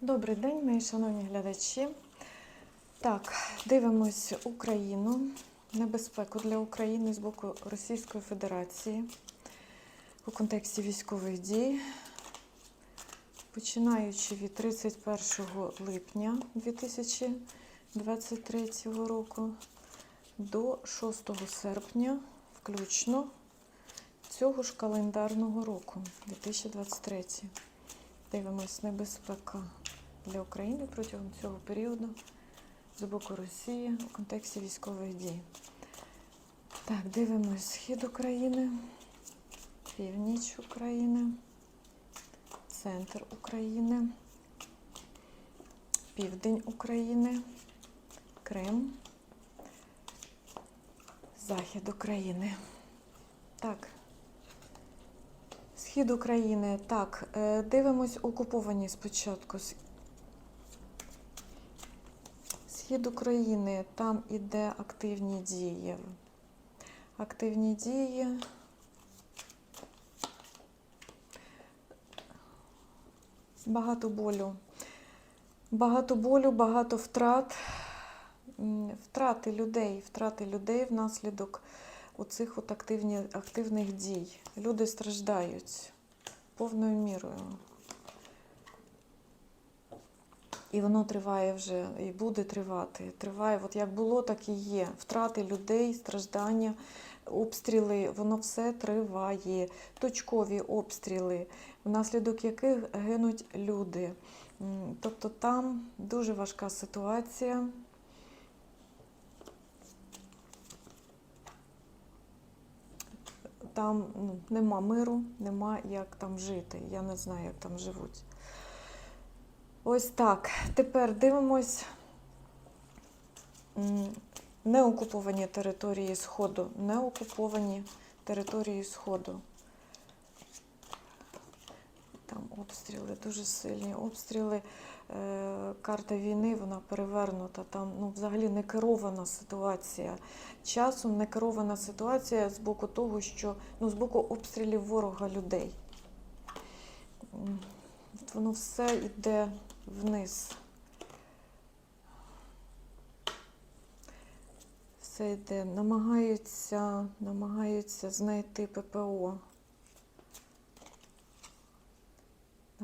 Добрий день, мої шановні глядачі. Так, дивимось Україну, небезпеку для України з боку Російської Федерації у контексті військових дій, починаючи від 31 липня 2023 року до 6 серпня, включно цього ж календарного року 2023. Дивимось небезпека для України протягом цього періоду з боку Росії у контексті військових дій. Так, дивимось схід України, північ України, центр України, південь України, Крим, захід України. Так. Схід України. Так, е, дивимось окуповані спочатку. Схід України, там іде активні дії. Активні дії. Багато болю. Багато болю, багато втрат. Втрати людей, втрати людей внаслідок оцих от активні, активних дій. Люди страждають повною мірою. І воно триває вже і буде тривати. Триває, от як було, так і є. Втрати людей, страждання, обстріли, воно все триває. Точкові обстріли, внаслідок яких гинуть люди. Тобто там дуже важка ситуація. Там ну, нема миру, нема як там жити. Я не знаю, як там живуть. Ось так. Тепер дивимось неокуповані території Сходу. Неокуповані території Сходу. Там обстріли, дуже сильні обстріли. Е, карта війни вона перевернута. Там ну, взагалі не керована ситуація. Часом не керована ситуація з боку того, що ну, з боку обстрілів ворога людей. Воно все йде вниз. Все йде. Намагаються, намагаються знайти ППО.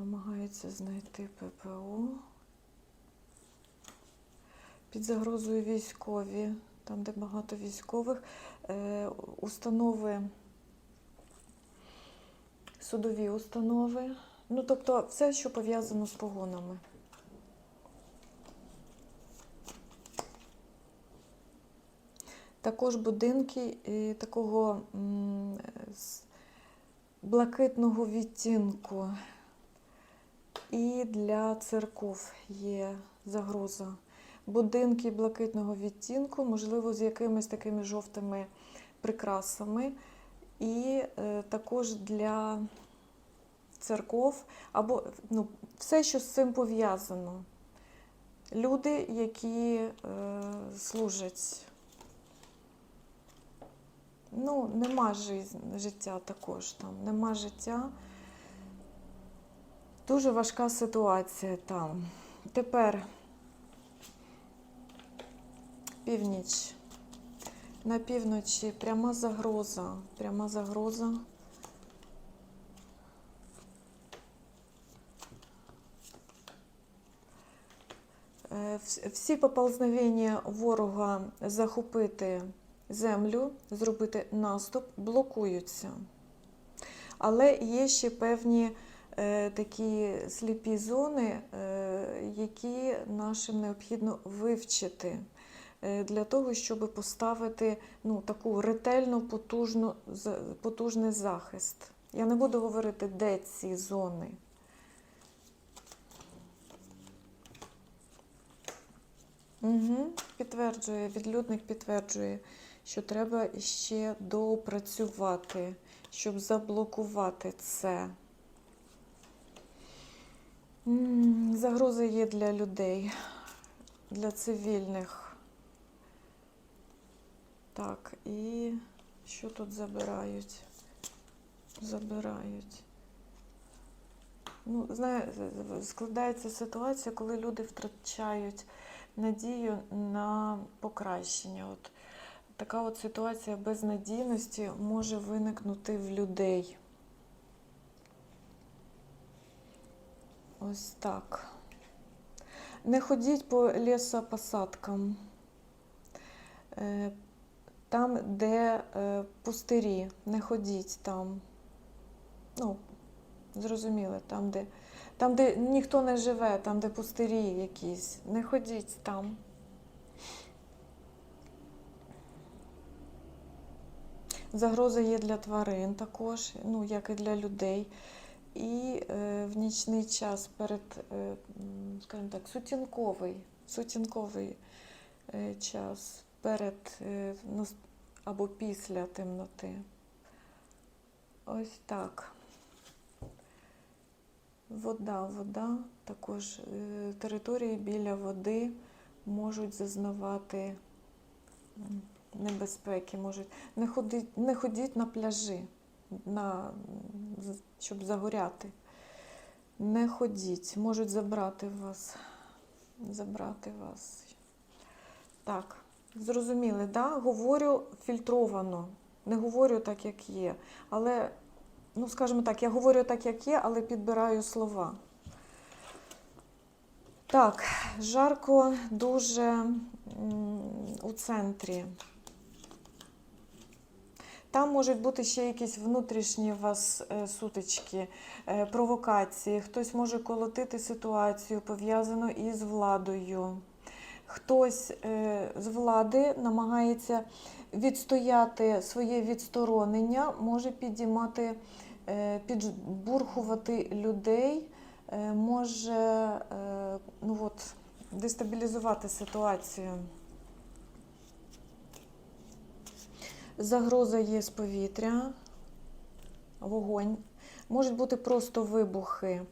Намагаються знайти ППО. Під загрозою військові, там, де багато військових, е, установи, судові установи. Ну, тобто все, що пов'язано з погонами. Також будинки е, такого блакитного відтінку. І для церков є загроза. Будинки блакитного відтінку, можливо, з якимись такими жовтими прикрасами. І е, також для церков, або ну, все, що з цим пов'язано. Люди, які е, служать. Ну, нема життя, також там, нема життя. Дуже важка ситуація там. Тепер північ. На півночі пряма загроза. Пряма загроза. Е, Всі поползновення ворога захопити землю, зробити наступ, блокуються. Але є ще певні такі сліпі зони, е, які нашим необхідно вивчити е, для того, щоб поставити ну, таку ретельну, потужну, потужний захист. Я не буду говорити, де ці зони. Угу. Підтверджує, відлюдник підтверджує, що треба ще доопрацювати, щоб заблокувати це. М, Загрози є для людей, для цивільних. Так, і що тут забирають? Забирають. Ну, знає, складається ситуація, коли люди втрачають надію на покращення. От така от ситуація безнадійності може виникнути в людей. Ось так. Не ходіть по лісопосадкам. Е, Там, де е, пустирі, не ходіть там. Ну, зрозуміли, там, де, там, де ніхто не живе, там, де пустирі якісь. Не ходіть там. Загроза є для тварин також, ну, як і для людей. І е, в нічний час перед, е, скажімо так, сутінковий, сутінковий е, час перед або після темноти. Ось так. Вода, вода, також території біля води можуть зазнавати небезпеки. Можуть. Не, ходіть, не ходіть на пляжі, на, щоб загоряти. Не ходіть, можуть забрати вас. Забрати вас. Так, зрозуміли, да? Говорю фільтровано. Не говорю так, як є. Але, ну, скажімо так, я говорю так, як є, але підбираю слова. Так, жарко дуже у центрі. Там можуть бути ще якісь внутрішні у вас е, сутички, е, провокації. Хтось може колотити ситуацію, пов'язану із владою. Хтось е, з влади намагається відстояти своє відсторонення, може підіймати, підбурхувати людей, може ну от, дестабілізувати ситуацію. Загроза є з повітря, вогонь. Можуть бути просто вибухи.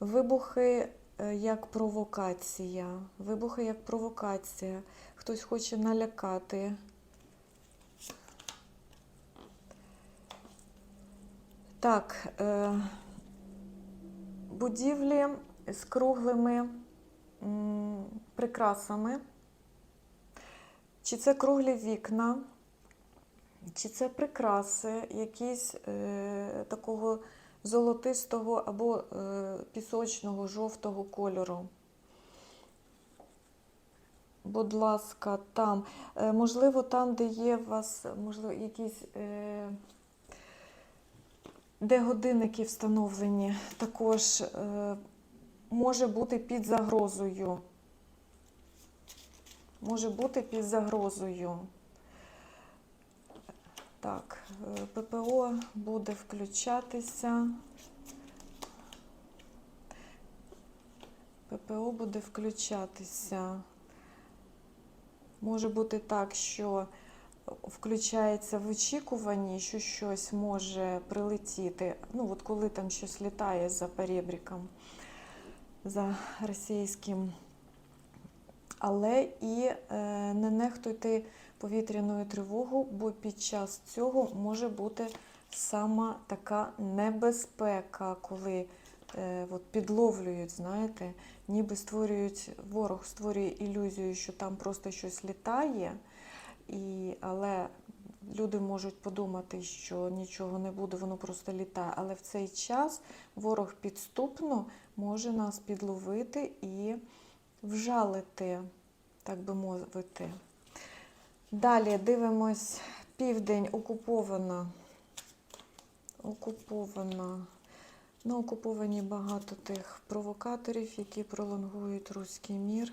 Вибухи е, як провокація. Вибухи як провокація. Хтось хоче налякати. Так, е, будівлі з круглими прикрасами. Чи це круглі вікна, чи це прикраси, якісь е, такого золотистого або е, пісочного жовтого кольору. Будь ласка, там. Е, можливо, там, де є у вас, можливо, якісь. Е, де годинники встановлені, також е, може бути під загрозою. Може бути під загрозою. Так, е, ППО буде включатися. ППО буде включатися. Може бути так, що включається в очікуванні, що щось може прилетіти. Ну, от коли там щось літає за перебріком, за російським. Але і е, не нехтуйте повітряною тривогу, бо під час цього може бути сама така небезпека, коли е, от підловлюють, знаєте, ніби створюють, ворог створює ілюзію, що там просто щось літає, і, але люди можуть подумати, що нічого не буде, воно просто літає. Але в цей час ворог підступно може нас підловити і вжалити, так би мовити. Далі дивимось південь окупована. Окупована. На окуповані багато тих провокаторів, які пролонгують руський мір,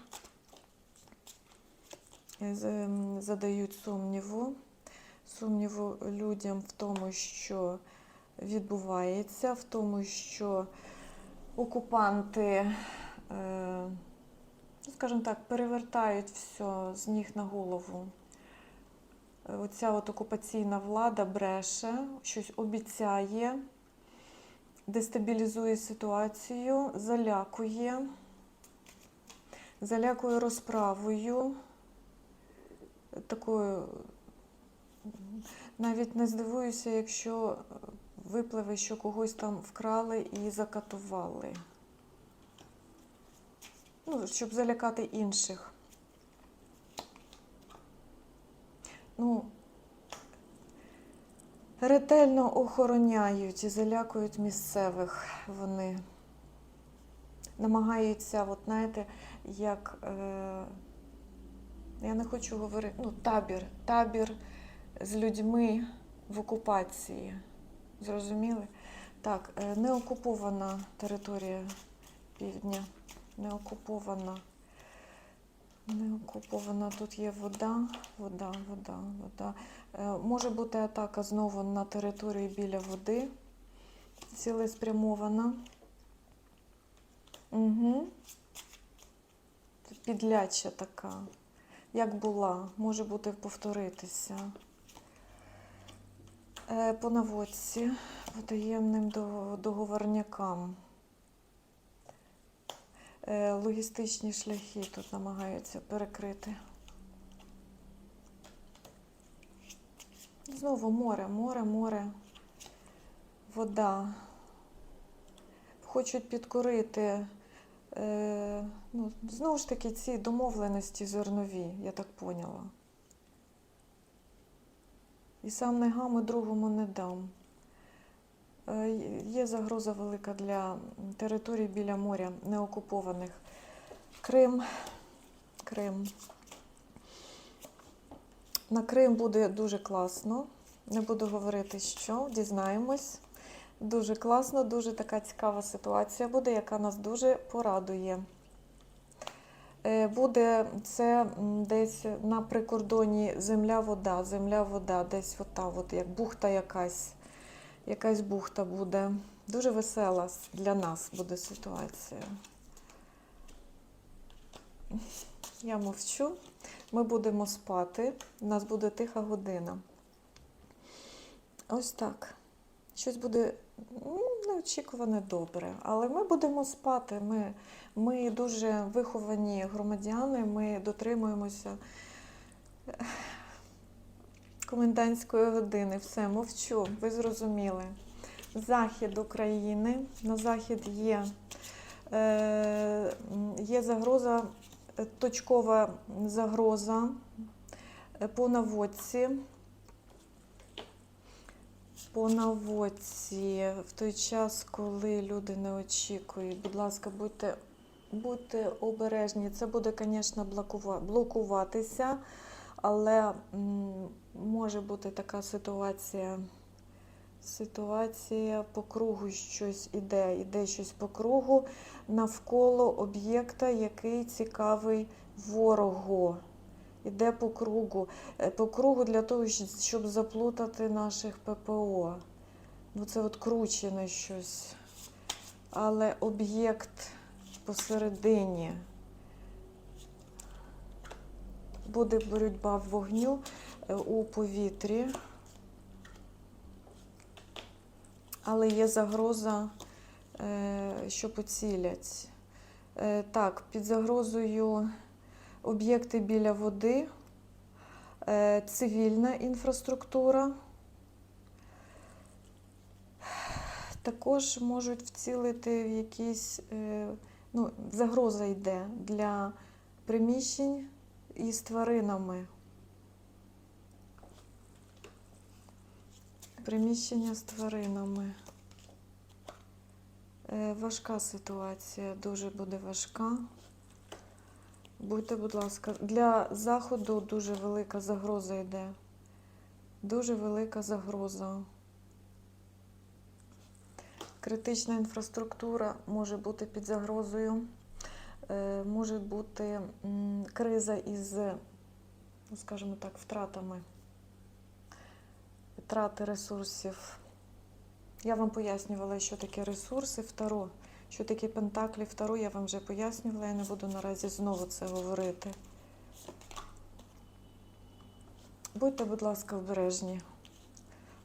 задають сумніву. Сумніву людям в тому, що відбувається, в тому, що окупанти, е, скажімо так, перевертають все з ніг на голову. Е, Оця от окупаційна влада бреше, щось обіцяє, дестабілізує ситуацію, залякує, залякує розправою. Такою навіть не здивуюся, якщо випливе, що когось там вкрали і закатували. Ну, щоб залякати інших. Ну, ретельно охороняють і залякують місцевих вони. Намагаються, от знаєте, як. Е, я не хочу говорити, ну, табір, табір з людьми в окупації. Зрозуміли? Так, е, не окупована територія півдня. Не окупована. Не окупована. Тут є вода, вода, вода, вода. Е, Може бути атака знову на територію біля води. Цілеспрямована. Угу. Підляча така. Як була, може бути повторитися. Е, По наводці, по таємним договорнякам. Е, Логістичні шляхи тут намагаються перекрити. Знову море, море, море, вода. Хочуть підкорити, е, ну, знову ж таки, ці домовленості зернові, я так поняла. І сам не гам, і другому не дам. Е, Є загроза велика для територій біля моря неокупованих. Крим. Крим. На Крим буде дуже класно. Не буду говорити, що, дізнаємось. Дуже класно, дуже така цікава ситуація буде, яка нас дуже порадує. Е, Буде це десь на прикордоні земля-вода, земля-вода, десь ота, от, як бухта якась. Якась бухта буде. Дуже весела для нас буде ситуація. Я мовчу. Ми будемо спати. У нас буде тиха година. Ось так. Щось буде ну, неочікуване добре. Але ми будемо спати. Ми, ми дуже виховані громадяни, ми дотримуємося комендантської години. Все, мовчу, ви зрозуміли. Захід України. На захід є, е, є загроза, е, точкова загроза е, по наводці. По наводці, в той час, коли люди не очікують, будь ласка, будьте, будьте обережні. Це буде, звісно, блокуватися, але може бути така ситуація. Ситуація по кругу щось іде, іде щось по кругу навколо об'єкта, який цікавий ворогу. Іде по кругу. Е, По кругу для того, щоб заплутати наших ППО. Ну, це от кручене щось. Але об'єкт посередині. Буде боротьба вогню е, у повітрі. Але є загроза, е, що поцілять. Е, Так, під загрозою об'єкти біля води, цивільна інфраструктура. Також можуть вцілити в якісь, ну, загроза йде для приміщень із тваринами. Приміщення з тваринами. Е, Важка ситуація, дуже буде важка. Будьте, будь ласка, для заходу дуже велика загроза йде. Дуже велика загроза. Критична інфраструктура може бути під загрозою. Е, Може бути криза із, ну, скажімо так, втратами. Втрати ресурсів. Я вам пояснювала, що таке ресурси, второ. Що таке пентаклі, второ, я вам вже пояснювала, я не буду наразі знову це говорити. Будьте, будь ласка, обережні.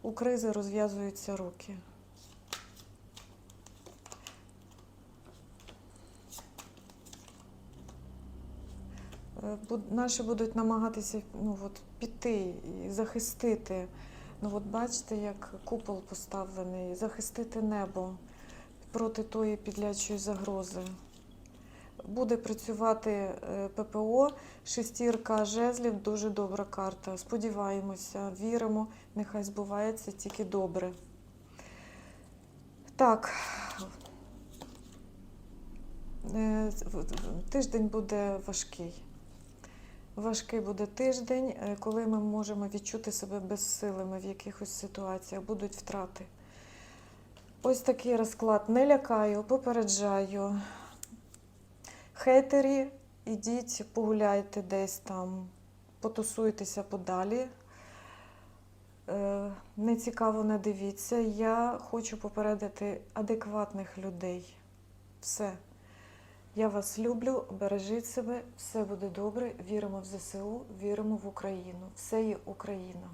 У кризи розв'язуються руки. Наші будуть намагатися ну, от, піти і захистити Ну от бачите, як купол поставлений, захистити небо проти тої підлячої загрози. Буде працювати е, ППО, шестірка жезлів, дуже добра карта. Сподіваємося, віримо, нехай збувається тільки добре. Так. Е, Тиждень буде важкий. Важкий буде тиждень, е, коли ми можемо відчути себе безсилими в якихось ситуаціях, будуть втрати. Ось такий розклад. Не лякаю, попереджаю. Хейтері, ідіть, погуляйте десь там, потусуйтеся подалі. Е, Не цікаво, не дивіться. Я хочу попередити адекватних людей. Все. Я вас люблю, бережіть себе, все буде добре. Віримо в ЗСУ, віримо в Україну. Все є Україна.